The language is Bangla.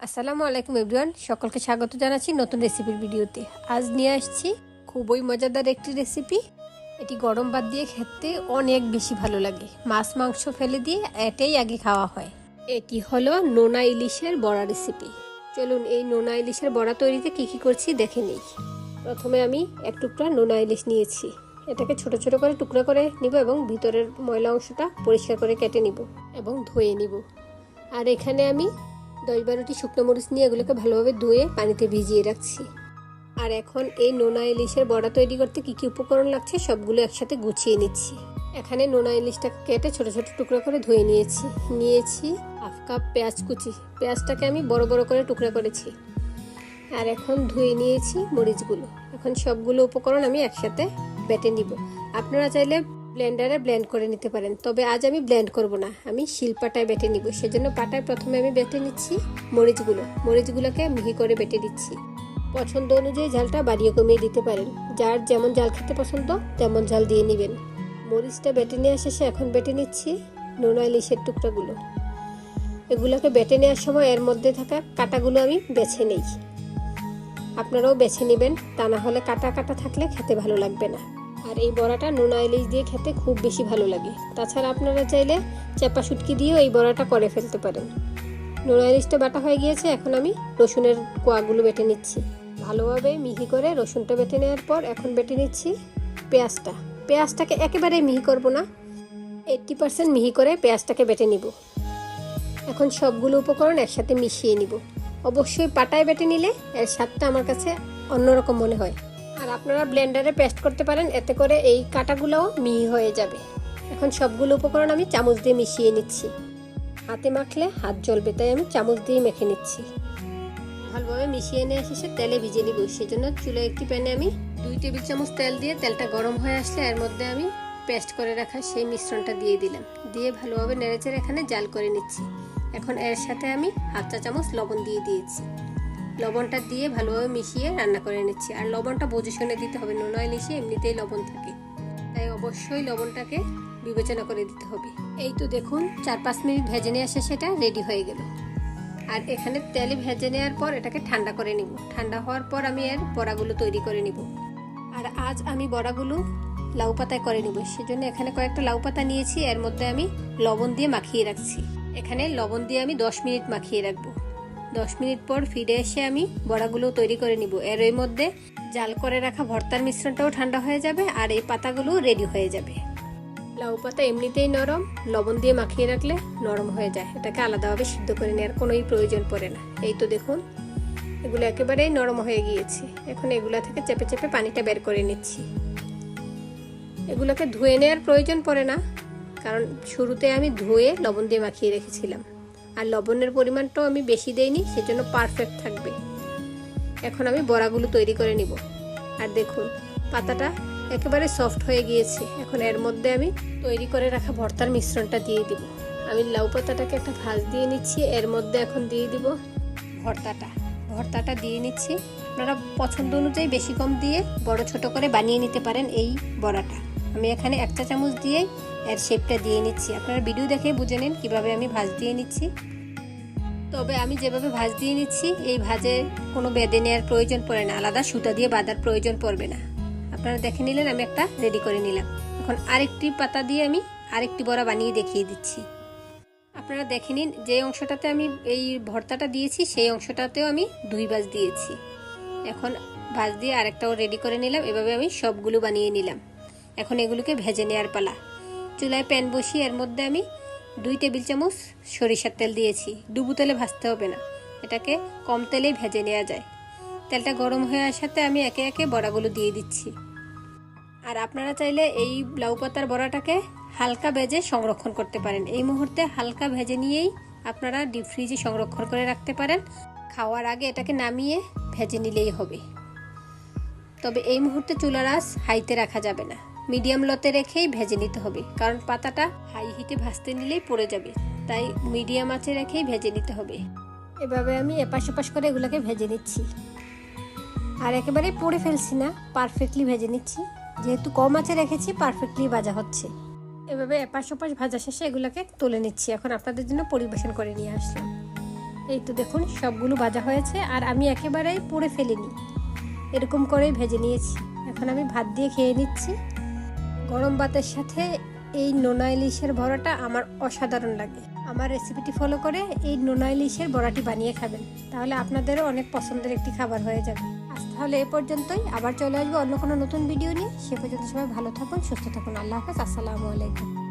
আসসালামু আলাইকুম এভরিওয়ান, সকলকে স্বাগত জানাচ্ছি নতুন রেসিপির ভিডিওতে। আজ নিয়ে আসছি খুবই মজাদার একটি রেসিপি। এটি গরম ভাত দিয়ে খেতে অনেক বেশি ভালো লাগে। মাছ, মাংস ফেলে দিয়ে এটাই আগে খাওয়া হয়। এটি হলো নোনা ইলিশের বড়া রেসিপি। চলুন এই নোনা ইলিশের বড়া তৈরিতে কি কি করছি দেখে নিই। প্রথমে আমি এক টুকরা নোনা ইলিশ নিয়েছি। এটাকে ছোট ছোট করে টুকরা করে নিব এবং ভিতরের ময়লা অংশটা পরিষ্কার করে কেটে নিব এবং ধুয়ে নিব। আর এখানে আমি দশ বারোটি শুকনো মরিচ নিয়ে এগুলোকে ভালোভাবে ধুয়ে পানিতে ভিজিয়ে রাখছি। আর এখন এই নোনা ইলিশের বড়া তৈরি করতে কী কী উপকরণ লাগছে সবগুলো একসাথে গুছিয়ে নিচ্ছি। এখানে নোনা ইলিশটা কেটে ছোট ছোট টুকরো করে ধুয়ে নিয়েছি। নিয়েছি হাফ কাপ পেঁয়াজ কুচি। পেঁয়াজটাকে আমি বড় বড় করে টুকরা করেছি। আর এখন ধুয়ে নিয়েছি মরিচগুলো। এখন সবগুলো উপকরণ আমি একসাথে বেটে নিব। আপনারা চাইলে ব্লেন্ডারে ব্লেন্ড করে নিতে পারেন। তবে আজ আমি ব্লেন্ড করব না। আমি শিলপাটায় বেটে নিব। সেজন্য পাটায় প্রথমে আমি বেটে নিচ্ছি মরিচগুলো। মরিচগুলোকে মিহি করে বেটে দিচ্ছি। পছন্দ অনুযায়ী ঝালটা বাড়িয়ে কমিয়ে দিতে পারেন। যার যেমন ঝাল খেতে পছন্দ, তেমন ঝাল দিয়ে নেবেন। মরিচটা বেটে নেওয়া শেষে এখন বেটে নিচ্ছি নোনা ইলিশের টুকরাগুলো। এগুলোকে বেটে নেওয়ার সময় এর মধ্যে থাকা কাটাগুলো আমি বেছে নেই। আপনারাও বেছে নেবেন। তা না হলে কাটা কাটা থাকলে খেতে ভালো লাগবে না। আর এই বড়াটা নোনা ইলিশ দিয়ে খেতে খুব বেশি ভালো লাগে। তাছাড়া আপনারা চাইলে চেপা শুটকি দিয়েও এই বড়াটা করে ফেলতে পারেন। নোনা ইলিশটা বাটা হয়ে গিয়েছে, এখন আমি রসুনের কোয়াগুলো বেটে নিচ্ছি। ভালোভাবে মিহি করে রসুনটা বেটে নেওয়ার পর এখন বেটে নিচ্ছি পেঁয়াজটা। পেঁয়াজটাকে একেবারে মিহি করব না, এইট্টি পার্সেন্ট মিহি করে পেঁয়াজটাকে বেটে নিব। এখন সবগুলো উপকরণ একসাথে মিশিয়ে নিব। অবশ্যই পাটায় বেটে নিলে এর স্বাদটা আমার কাছে অন্যরকম মনে হয়। আর আপনারা ব্লেন্ডারে পেস্ট করতে পারেন, এতে করে এই কাটাগুলোও মিহি হয়ে যাবে। এখন সবগুলো উপকরণ আমি চামচ দিয়ে মিশিয়ে নিচ্ছি। হাতে মাখলে হাত জ্বলবে, তাই আমি চামচ দিয়ে মেখে নিচ্ছি। ভালোভাবে মিশিয়ে নিয়ে শেষে তেলে ভিজে নিব। সেজন্য চুলে একটি প্যানে আমি দুই টেবিল চামচ তেল দিয়ে তেলটা গরম হয়ে আসলে এর মধ্যে আমি পেস্ট করে রাখা সেই মিশ্রণটা দিয়ে দিলাম। দিয়ে ভালোভাবে নেড়েচেড়ে এখানে জাল করে নিচ্ছি। এখন এর সাথে আমি হাফ চা চামচ লবণ দিয়ে দিয়েছি। লবণটা দিয়ে ভালোভাবে মিশিয়ে রান্না করে নিচ্ছি আর লবণটা বুঝে শুনে দিতে হবে নোনা ইলিশে এমনিতেই লবণ থাকে। তাই অবশ্যই লবণটাকে বিবেচনা করে দিতে হবে। এই তো দেখুন, চার পাঁচ মিনিট ভেজে নিয়ে আসে সেটা রেডি হয়ে গেল। আর এখানে তেলে ভেজে নেওয়ার পর এটাকে ঠান্ডা করে নিব। ঠান্ডা হওয়ার পর আমি এর বড়াগুলো তৈরি করে নিব। আর আজ আমি বড়াগুলো লাউ পাতায় করে নিব। সেজন্য এখানে কয়েকটা লাউ পাতা নিয়েছি। এর মধ্যে আমি লবণ দিয়ে মাখিয়ে রাখছি। এখানে লবণ দিয়ে আমি দশ মিনিট মাখিয়ে রাখব। দশ মিনিট পর ফিরে এসে আমি বড়াগুলো তৈরি করে নিব। এর ওই মধ্যে জাল করে রাখা ভর্তার মিশ্রণটাও ঠান্ডা হয়ে যাবে আর এই পাতাগুলো রেডি হয়ে যাবে। লাউ পাতা এমনিতেই নরম, লবণ দিয়ে মাখিয়ে রাখলে নরম হয়ে যায়। এটাকে আলাদাভাবে সিদ্ধ করে নেওয়ার কোনোই প্রয়োজন পড়ে না। এই তো দেখুন, এগুলো একেবারেই নরম হয়ে গিয়েছে। এখন এগুলা থেকে চেপে চেপে পানিটা বের করে নিচ্ছি। এগুলোকে ধুয়ে নেওয়ার প্রয়োজন পড়ে না, কারণ শুরুতে আমি ধুয়ে লবণ দিয়ে মাখিয়ে রেখেছিলাম। আর লবণের পরিমাণটাও আমি বেশি দেইনি, সেজন্য পারফেক্ট থাকবে। এখন আমি বড়াগুলো তৈরি করে নিব। আর দেখুন, পাতাটা একেবারে সফট হয়ে গিয়েছে। এখন এর মধ্যে আমি তৈরি করে রাখা ভর্তার মিশ্রণটা দিয়ে দিব। আমি লাউ পাতাটাকে একটা ভাজ দিয়ে নিচ্ছি, এর মধ্যে এখন দিয়ে দিব ভর্তাটা। ভর্তাটা দিয়ে নিচ্ছি। আপনারা পছন্দ অনুযায়ী বেশি কম দিয়ে বড় ছোট করে বানিয়ে নিতে পারেন এই বড়াটা। আমি এখানে একটা চামচ দিয়ে এর শেপটা দিয়ে নিচ্ছি। আপনারা ভিডিও দেখে বুঝে নিন কীভাবে আমি ভাজ দিয়ে নিচ্ছি। তবে আমি যেভাবে ভাজ দিয়ে নিচ্ছি, এই ভাজে কোনো বেঁধে নেওয়ার প্রয়োজন পড়ে না। আলাদা সুতা দিয়ে বাঁধার প্রয়োজন পড়বে না। আপনারা দেখে নিলেন, আমি একটা রেডি করে নিলাম। এখন আরেকটি পাতা দিয়ে আমি আরেকটি বড়া বানিয়ে দেখিয়ে দিচ্ছি। আপনারা দেখে নিন, যে অংশটাতে আমি এই ভর্তাটা দিয়েছি, সেই অংশটাতেও আমি দুই ভাজ দিয়েছি। এখন ভাজ দিয়ে আরেকটাও রেডি করে নিলাম। এভাবে আমি সবগুলো বানিয়ে নিলাম। এখন এগুলোকে ভেজে নেওয়ার পালা। চুলায় প্যান বসিয়ে এর মধ্যে আমি দুই টেবিল চামচ সরিষার তেল দিয়েছি। ডুবু তেলে ভাজতে হবে না। এটাকে কম তেলেই ভেজে নেওয়া যায়। তেলটা গরম হয়ে আসাতে আমি একে একে বড়াগুলো দিয়ে দিচ্ছি। আর আপনারা চাইলে এই লাউ পাতার বড়াটাকে হালকা ভেজে সংরক্ষণ করতে পারেন। এই মুহূর্তে হালকা ভেজে নিয়েই আপনারা ডিপ ফ্রিজে সংরক্ষণ করে রাখতে পারেন। খাওয়ার আগে এটাকে নামিয়ে ভেজে নিলেই হবে। তবে এই মুহূর্তে চুলার আঁচ হাইতে রাখা যাবে না। মিডিয়াম লতে রেখেই ভেজে নিতে হবে। কারণ পাতাটা হাই হিটে ভাজতে নিলেই পড়ে যাবে। তাই মিডিয়াম আঁচে রেখেই ভেজে নিতে হবে। এভাবে আমি এপাশ ওপাশ করে এগুলোকে ভেজে নিচ্ছি। আর একেবারে পড়ে ফেলছি না পারফেক্টলি ভেজে নিচ্ছি। যেহেতু কম আঁচে রেখেছি পারফেক্টলি ভাজা হচ্ছে। এভাবে এপাশ ওপাশ ভাজা শেষে এগুলোকে তুলে নিচ্ছি। এখন আপনাদের জন্য পরিবেশন করে নিয়ে আসলাম। এই তো দেখুন, সবগুলো ভাজা হয়েছে আর আমি একেবারেই পড়ে ফেলিনি। এরকম করেই ভেজে নিয়েছি। এখন আমি ভাত দিয়ে খেয়ে নিচ্ছি। গরম ভাতের সাথে এই নোনা ইলিশের বড়াটা আমার অসাধারণ লাগে। আমার রেসিপিটি ফলো করে এই নোনা ইলিশের বড়াটি বানিয়ে খাবেন। তাহলে আপনাদেরও অনেক পছন্দের একটি খাবার হয়ে যাবে। আজ তাহলে এ পর্যন্তই। আবার চলে আসব অন্য কোনো নতুন ভিডিও নিয়ে। সে পর্যন্ত সবাই ভালো থাকুন, সুস্থ থাকুন। আল্লাহ হাফেজ। আসসালামু আলাইকুম।